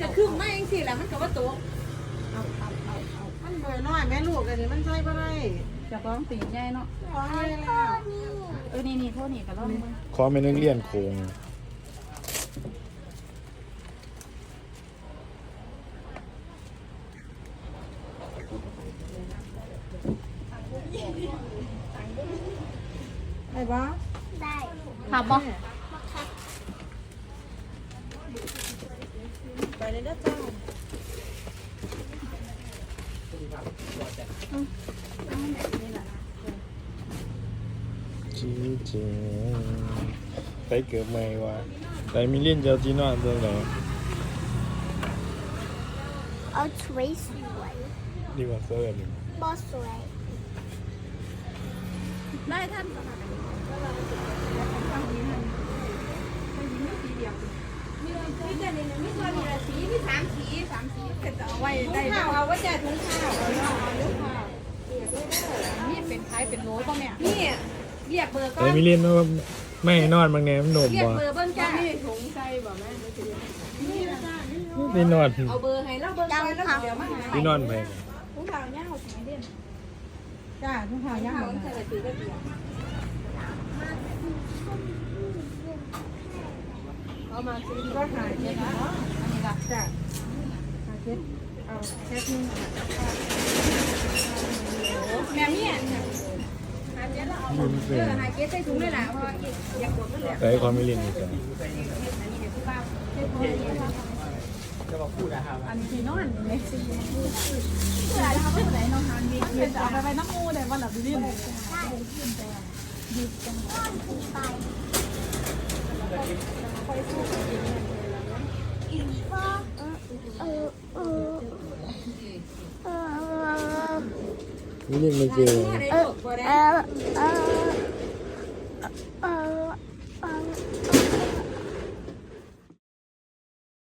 ก็คือไม่เองสิแหละมันก็ว่าตัวมันเบอร์น้อยแม่ลูกอันนี้มันใส่บ่ได้เจะฟ้าของตีนใหญ่เนาะของใหญ่แล้วเออนี่นี่โทษนี่ก็ลองเบิ่งขอไม่นึงเลี่ยนโค้งได้บ่ได้ครับ บ่ไปเลยเด้อจ้าจีเจไปเกือบไม่ว่าแต่มีเลี่ยนเจ้าจีนอนตัวไหนเอาสวยสวยดีกว่าเสื้อแบบนี้บอสวยได้ท่าน มีแต่นี่มีตัวนี้ละสีมีสามสีสามสีก็จะเอาไว้ได้ข้าวเอาไว้แจกถุงข้าวเท้านี่เป็นคล้ายเป็นโลป่ะแม่นี่เรียกเบอร์ก่อแต่นมีเลี่ยนว่าไม่ให้นอนบางแนมนหนมเรียกบ่เบอร์เบิ้งจ้าถุงใส่บ่แม่นี่นอนเอาเบอร์ให้เราเบอร์ก่อนแล้วเดี๋ยวมาหานี่นอนแพงถุงเท้าย่างเอาสิเด่นจ้าทุกข่าวย่างเอาใส่กระถือก็เดียว เอามาซื้อก็หายเจ็ดเนาะอันนี้ล่ะจ้าหายเจ็ดเอาแค่นึงแม่เมียหาเจ๊แล้วเอาเออหาเจ๊ใส่ถุงเลยล่ะเพราะอยากกดก็เหลือแต่ให้ความไม่เลี่ยนอีกจ้ะอันนี้เดี๋ยวพี่บ้าอันนี้ที่นอนนี่สิเวลาเขาไปไหนน้องหานมีเดี๋ยจะเอาไปไว้น้ำมูได้วันละบิลินเรียนไม่เจอได้ลูได้ ini mesin